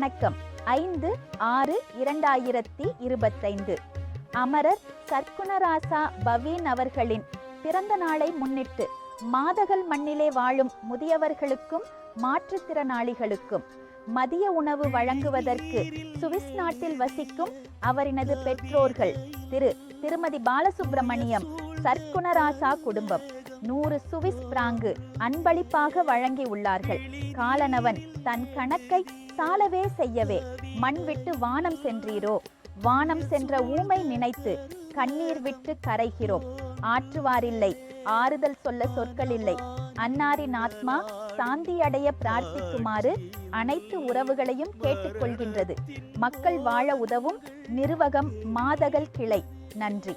வணக்கம். ஐந்து ஆறு இரண்டாயிரத்தி இருபத்தைந்து. அமரர் சர்க்குணராசா பவீன் அவர்களின் பிறந்த நாளை முன்னிட்டு மாதகல் மண்ணிலே வாழும் முதியவர்களுக்கும் மாற்றுத்திறனாளிகளுக்கும் மதிய உணவு வழங்குவதற்கு சுவிஸ் நாட்டில் வசிக்கும் அவரினது பெற்றோர்கள் திரு திருமதி பாலசுப்பிரமணியம் சர்க்குணராசா குடும்பம். நூறு சுவிஸ் பிராங்கு அன்பளிப்பாக வழங்கி உள்ளார்கள். காலனவன் தன் கணக்கை சாலவே செய்யவே மண் விட்டு வானம் சென்றீரோ? வானம் சென்ற ஊமை நினைத்து கண்ணீர் விட்டு கரைகிறோம். ஆற்றுவாரில்லை ஆறுதல் சொல்ல சொற்கள் இல்லை அன்னாரின் ஆத்மா சாந்தி அடைய பிரார்த்திக்குமாறு அனைத்து உறவுகளையும் கேட்டுக்கொள்கின்றது. மக்கள் வாழ உதவும் நிர்வகம் மாதகல் கிளை. நன்றி.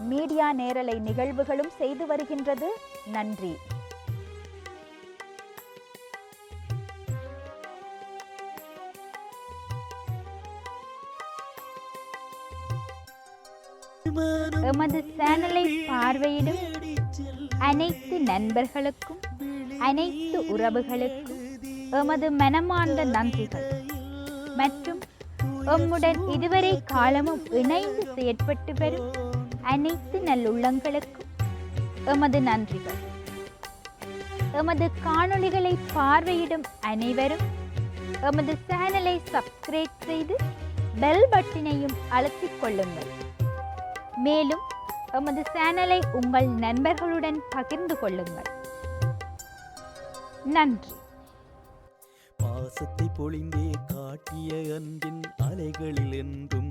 மீடியா நேரலை நிகழ்வுகளும் செய்து வருகின்றது. நன்றி. எமது சேனலை பார்வையிடும் அனைத்து நண்பர்களுக்கும் அனைத்து உறவுகளுக்கும் எமது மனமார்ந்த நன்றிகள். மற்றும் எம்முடன் இதுவரை காலமும் இணைந்து செயற்பட்டு வரும் அனைத்து நல்லுள்ளங்களுக்கும் எமது நன்றிகள். எமது காணொளிகளை பார்வையிடும் அனைவரும் எமது சேனலை சப்ஸ்கிரைப் செய்து பெல் பட்டினையும் அழுத்திக் கொள்ளுங்கள். மேலும் எமது சேனலை உங்கள் நண்பர்களுடன் பகிர்ந்து கொள்ளுங்கள். நன்றி. பாசத்தை பொழிந்தே காட்டிய அன்பின் அலைகளில் என்றும்